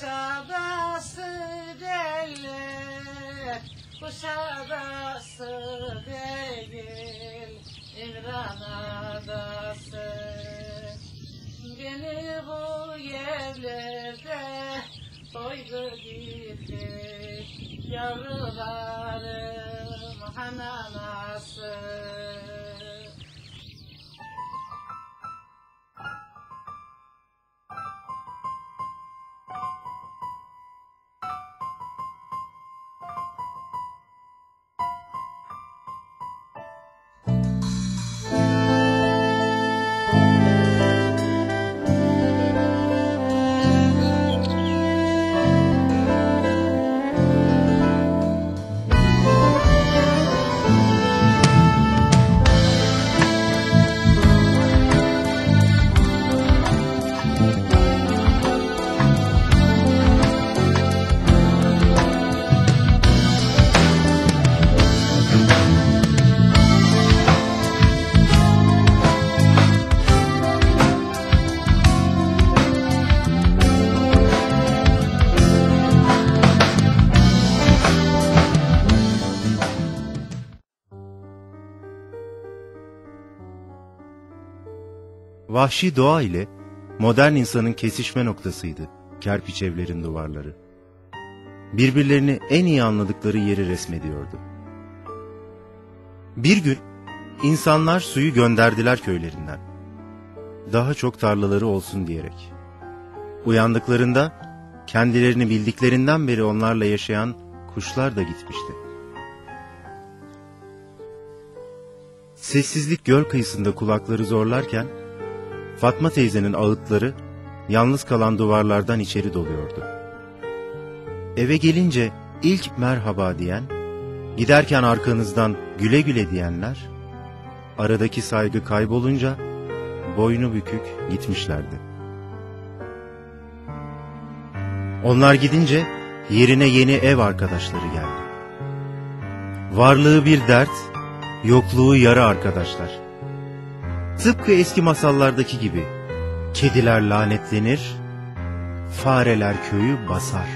Kuşadası değil, Kuşadası değil, İmran adası. Beni bu yerlerde koydu gitti, Yavrularım hananası. Vahşi doğa ile modern insanın kesişme noktasıydı kerpiç evlerin duvarları. Birbirlerini en iyi anladıkları yeri resmediyordu. Bir gün insanlar suyu gönderdiler köylerinden. Daha çok tarlaları olsun diyerek. Uyandıklarında kendilerini bildiklerinden beri onlarla yaşayan kuşlar da gitmişti. Sessizlik göl kıyısında kulakları zorlarken Fatma teyzenin ağıtları yalnız kalan duvarlardan içeri doluyordu. Eve gelince ilk merhaba diyen, giderken arkanızdan güle güle diyenler, aradaki saygı kaybolunca boynu bükük gitmişlerdi. Onlar gidince yerine yeni ev arkadaşları geldi. Varlığı bir dert, yokluğu yara arkadaşlar. Tıpkı eski masallardaki gibi kediler lanetlenir, fareler köyü basar.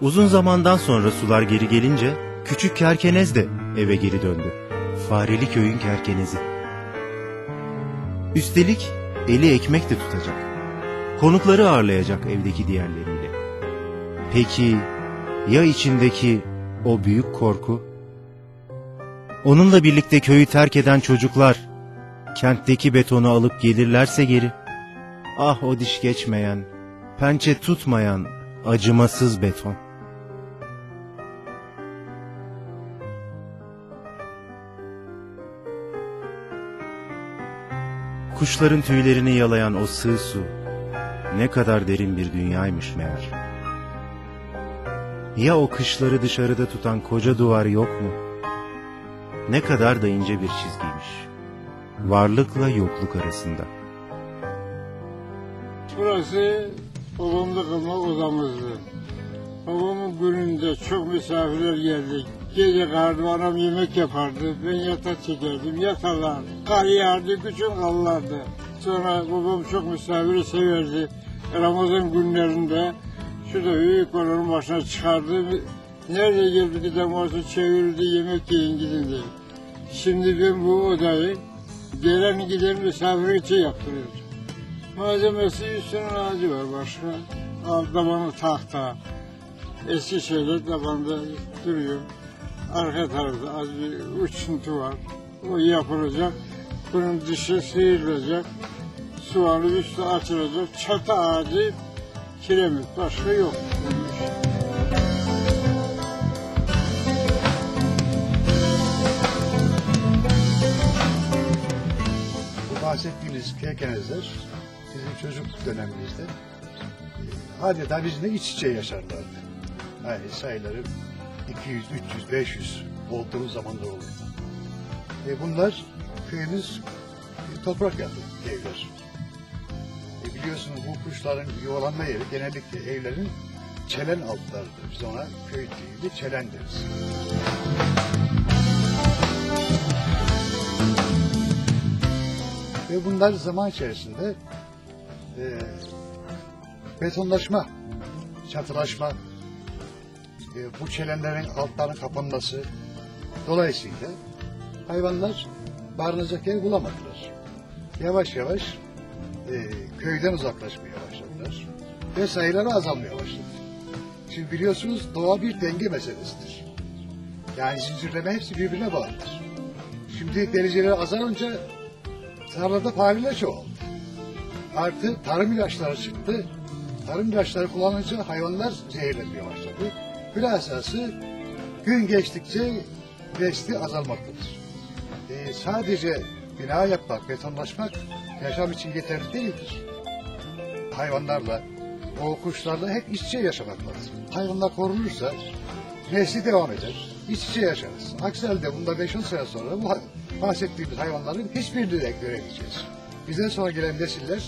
Uzun zamandan sonra sular geri gelince küçük kerkenez de eve geri döndü. Fareli köyün kerkenezi. Üstelik eli ekmek de tutacak. Konukları ağırlayacak evdeki diğerleriyle. Peki ya içindeki o büyük korku? Onunla birlikte köyü terk eden çocuklar kentteki betonu alıp gelirlerse geri. Ah o diş geçmeyen, pençe tutmayan acımasız beton. Kuşların tüylerini yalayan o sığ su ne kadar derin bir dünyaymış meğer. Ya o kışları dışarıda tutan koca duvar yok mu? Ne kadar da ince bir çizgiymiş. Varlıkla yokluk arasında. Burası babamda kalma odamızdı. Babamın gününde çok misafirler geldi. Gece kardı anam yemek yapardı. Ben yatak çekerdim. Yatarlar. Kar yağardı, küçük kallardı. Sonra babam çok misafiri severdi. Ramazan günlerinde şurada büyük balonun başına çıkardı. Nerede geldi giden varsa çevirdi yemek yiyin gidin diye. Şimdi ben bu odayı gelen giden misafir için yaptırıyorum. Malzemesi üstünün ağacı var başka. Alt tahta. Eski şeyler tabanda duruyor. Arka tarafta az bir uçuntu var. O yapılacak. Bunun dışı sıyrılacak. Soğanı üstü açılacak. Çatı ağacı kiremit. Başka yok. Bu bahsettiğiniz kerkenezler bizim çocuk dönemimizde e, adeta bizimle iç içe yaşarlardı. Yani sayıları 200, 300, 500 olduğu zamanlar oldu. E bunlar köyümüz e, toprak yapı evler. E biliyorsunuz bu kuşların yuvalanma yeri genellikle evlerin çelen altlarıdır. Biz ona köy deyince çelen deriz. Ve bunlar zaman içerisinde e, betonlaşma, çatılaşma, e, bu çelenlerin altlarının kapanması dolayısıyla hayvanlar barınacak yer bulamadılar. Yavaş yavaş e, köyden uzaklaşmaya başladılar ve sayıları azalmaya başladı. Şimdi biliyorsunuz doğa bir denge meselesidir. Yani zincirleme hepsi birbirine bağlıdır. Şimdi dereceleri azalınca tarlada fareler çoğaldı. Artı tarım ilaçları çıktı. Tarım ilaçları kullanınca hayvanlar zehirlenmeye başladı. Bilhassa gün geçtikçe nesli azalmaktadır. Ee, sadece bina yapmak, betonlaşmak yaşam için yeterli değildir. Hayvanlarla, o kuşlarla hep iç içe yaşamak lazım. Hayvanlar korunursa nesli devam eder. İç içe yaşarız. Aksi halde bunda 5-10 sene sonra bu bahsettiğimiz hayvanların hiçbirini de göremeyeceğiz. Bizden sonra gelen nesiller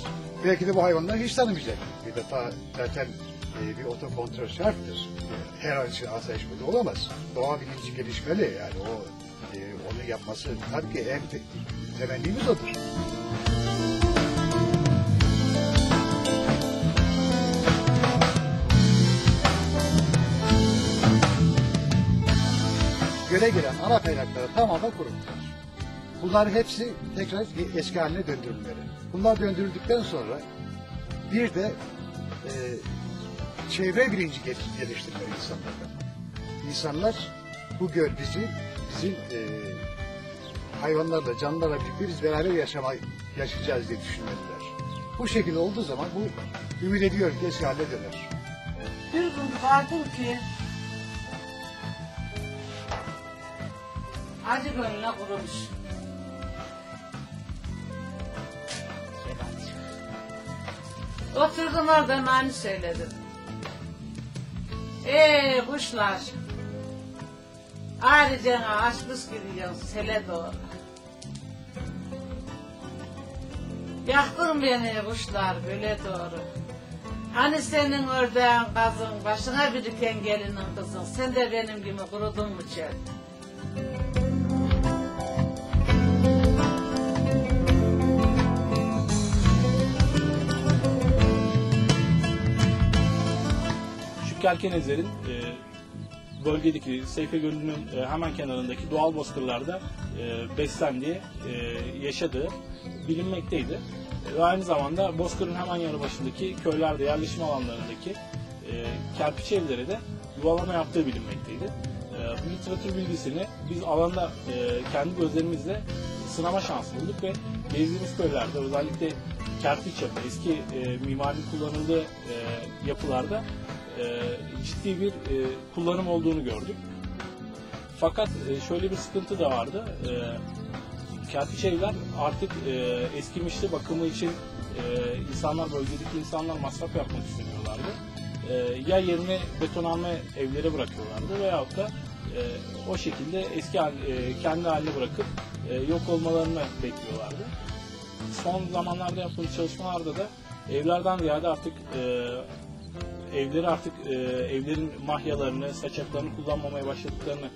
belki de bu hayvanları hiç tanımayacak. Bir defa zaten e, bir otokontrol şarttır. Her an için asayiş böyle olamaz. Doğa bilinci gelişmeli yani o e, onu yapması tabii ki en te- temennimiz odur. Göle giren ana kaynakları tamamen kuruttular. Bunlar hepsi tekrar eski haline döndürülmeli. Bunlar döndürüldükten sonra bir de e, çevre bilinci gel- geliştirmeli insanlarda. İnsanlar bu göl bizi, bizim e, hayvanlarla, canlılarla birlikte biz beraber yaşama, yaşayacağız diye düşünmeliler. Bu şekilde olduğu zaman bu ümit ediyorum ki eski haline döner. Bir gün baktım ki acı gönlüne kurumuş. Oturdum orada mani söyledim. Ey kuşlar. Ayrıca açmış gidiyorsun sele doğru. Yaktın beni kuşlar böyle doğru. Hani senin ördeğin kazın, başına biriken gelinin kızın, sen de benim gibi kurudun mu çöl? Şu Kerkenezler'in e, bölgedeki Seyfe Gölü'nün e, hemen kenarındaki doğal bozkırlarda e, beslendiği, e, yaşadığı bilinmekteydi. E, ve aynı zamanda bozkırın hemen yanı başındaki köylerde, yerleşim alanlarındaki e, kerpiç evlere de yuvalama yaptığı bilinmekteydi. E, bu literatür bilgisini biz alanda e, kendi gözlerimizle sınama şansı bulduk ve gezdiğimiz köylerde özellikle kerpiç yapı, eski e, mimari kullanıldığı e, yapılarda ciddi bir e, kullanım olduğunu gördük. Fakat e, şöyle bir sıkıntı da vardı. E, kerpiç evler artık e, eskimişti. Bakımı için e, insanlar, bölgedeki insanlar masraf yapmak istemiyorlardı. E, ya yerine betonarme evlere bırakıyorlardı veyahut da e, o şekilde eski e, kendi haline bırakıp e, yok olmalarını bekliyorlardı. Son zamanlarda yaptığımız çalışmalarda da evlerden ziyade artık e, evleri artık e, evlerin mahyalarını, saçaklarını kullanmamaya başladıklarını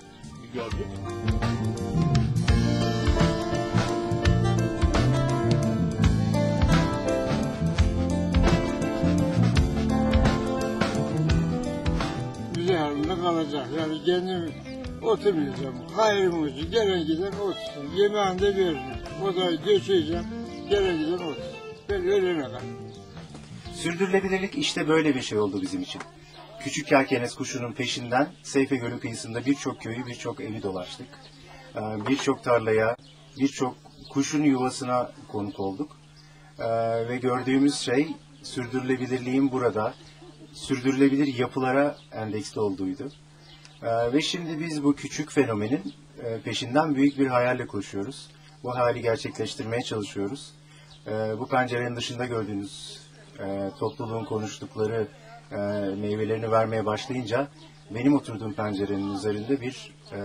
gördük. Müze halinde kalacak. Yani kendim oturmayacağım. Hayrım için gelen giden otursun. Yemeğini de veririm. Odayı geçeceğim. Gelen giden otursun. Ben ölene kadar. Sürdürülebilirlik işte böyle bir şey oldu bizim için. Küçük yelkenes kuşunun peşinden Seyfe Gölü kıyısında birçok köyü, birçok evi dolaştık. Ee, Birçok tarlaya, birçok kuşun yuvasına konuk olduk. Ee, Ve gördüğümüz şey sürdürülebilirliğin burada, sürdürülebilir yapılara endeksli olduğuydu. Ee, Ve şimdi biz bu küçük fenomenin e, peşinden büyük bir hayalle koşuyoruz. Bu hayali gerçekleştirmeye çalışıyoruz. Bu pencerenin dışında gördüğünüz e, topluluğun konuştukları e, meyvelerini vermeye başlayınca benim oturduğum pencerenin üzerinde bir e,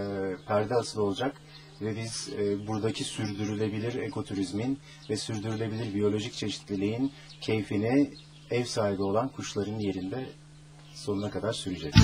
perde asılı olacak ve biz e, buradaki sürdürülebilir ekoturizmin ve sürdürülebilir biyolojik çeşitliliğin keyfini ev sahibi olan kuşların yerinde sonuna kadar süreceğiz.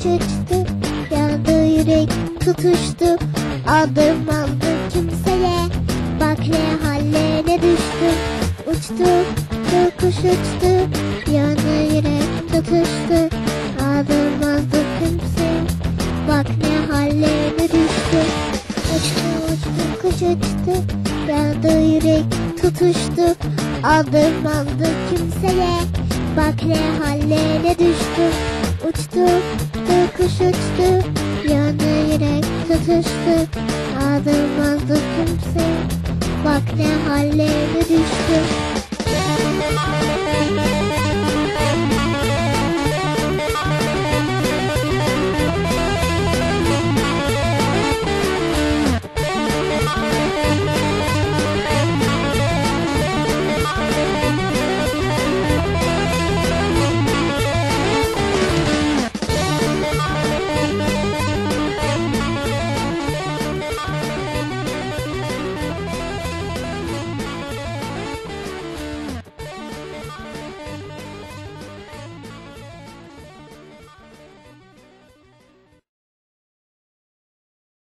Uçtu Yandı yürek tutuştu. Aldım aldım kimseye. Bak ne hallere düştüm Uçtu uçtu. kuş Aldım aldım kimseye Bak ne hallere düştüm